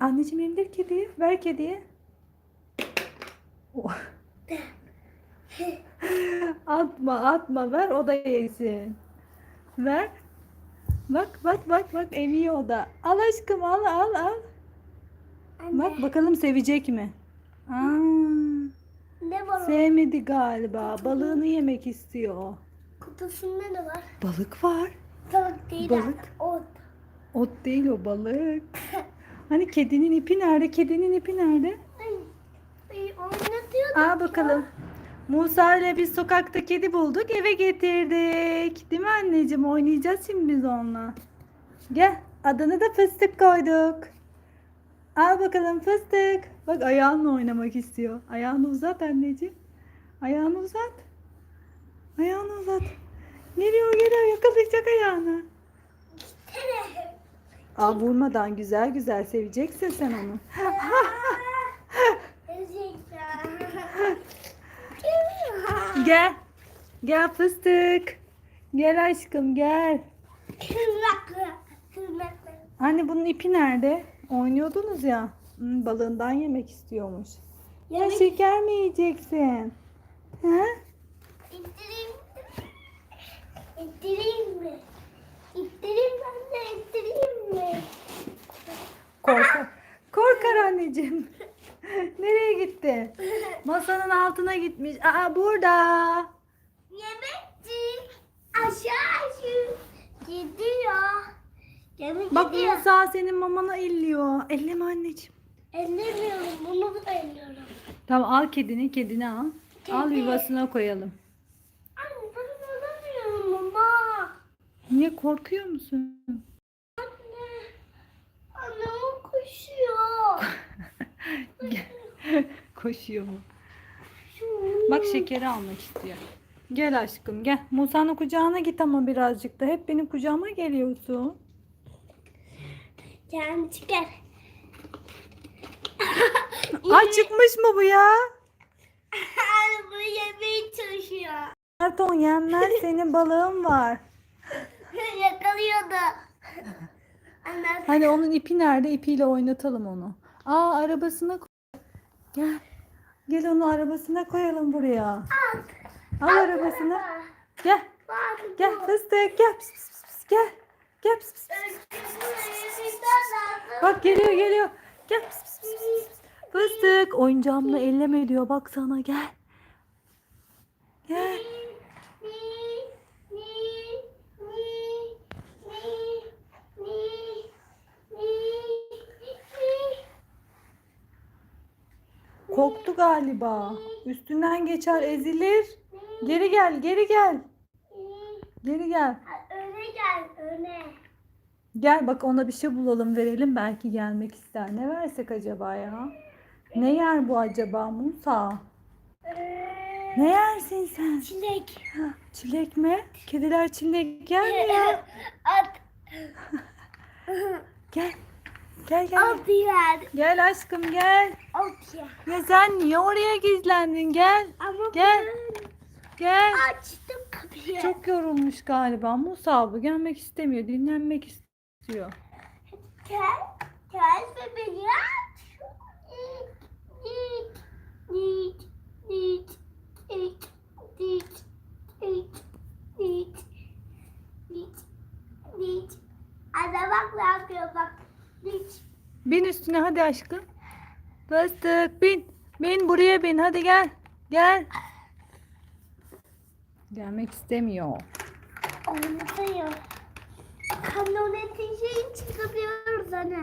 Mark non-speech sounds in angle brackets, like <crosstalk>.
Anneciğim emdir kediyi. Ver kediye. Oh. <laughs> atma atma ver o da yesin. Ver. Bak bak bak bak emiyor o da. Al aşkım al al al. Anne, Bak bakalım sevecek mi? Aa, ne var sevmedi galiba. Balığını yemek istiyor. Kutusunda ne var? Balık var. Balık değil Balık. Ot. Ot değil o balık. <laughs> Hani kedinin ipi nerede? Kedinin ipi nerede? Ay, ay Aa bakalım. Musa ile biz sokakta kedi bulduk eve getirdik. Değil mi anneciğim? Oynayacağız şimdi biz onunla. Gel. Adını da fıstık koyduk. Al bakalım fıstık. Bak ayağınla oynamak istiyor. Ayağını uzat anneciğim. Ayağını uzat. Ayağını uzat. Geliyor geliyor yakalayacak ayağını. Aa vurmadan güzel güzel seveceksin sen onu. <laughs> Gel. Gel fıstık. Gel aşkım gel. Anne bunun ipi nerede? Oynuyordunuz ya. Hmm, balığından yemek istiyormuş. Ya şeker mi yiyeceksin? Ha? İttireyim. İttireyim mi? İttireyim ben de ittireyim mi? Korkar. Korkar anneciğim. <laughs> Nereye gitti? Masanın altına gitmiş. Aa burada. Yemekçi aşağı gidiyor. Yemek Bak gidiyor. Musa senin mamana elliyor. Elleme anneciğim. Ellemiyorum bunu da elliyorum. Tamam al kedini, kedini al. Al Kedi. yuvasına koyalım. Anne ben alamıyorum ama. Niye korkuyor musun? Anne. Anne o koşuyor. Koşuyor mu? Bak şekeri almak istiyor. Gel aşkım gel. Musa'nın kucağına git ama birazcık da. Hep benim kucağıma geliyorsun. Kendi çıkar. <laughs> Ay çıkmış mı bu ya? Bu yemeği çalışıyor. Karton yenmez <laughs> senin balığın var. Yakalıyordu. Anne Hani onun ipi nerede? İpiyle oynatalım onu. Aa arabasına koy. Gel. Gel onu arabasına koyalım buraya. Al arabasına. Gel. Gel fıstık gel. Pıs, pıs, pıs, Gel. Gel. Pıs, pıs. Bak geliyor geliyor. Gel. Pıs, pıs, pıs, pıs. Fıstık oyuncağımla elleme diyor. Bak sana gel. Gel. Korktu galiba. Üstünden geçer ezilir. Geri gel geri gel. Geri gel. Öne gel öne. Gel bak ona bir şey bulalım verelim belki gelmek ister. Ne versek acaba ya? Ne yer bu acaba Musa? Ne yersin sen? Çilek. Çilek mi? Kediler çilek yer mi ya? At. Gel. Gel gel. Yer. Gel aşkım gel. Yer. Ya sen niye oraya gizlendin? Gel. Ama Gel. ben Gel. açtım kapıyı. Çok yorulmuş galiba. Musa bu gelmek istemiyor. Dinlenmek istiyor. Gel. Gel aç. Nit. Nit. Nit. Nit. Nit. Nit. Nit. Nit. Nit. Anne bak ne yapıyor bak. Nit. Bin üstüne hadi aşkım. Fıstık bin. Bin buraya bin. Hadi gel. Gel. Gelmek istemiyor. Oynatıyor. Kamyonetin şeyini çıkarıyoruz anne.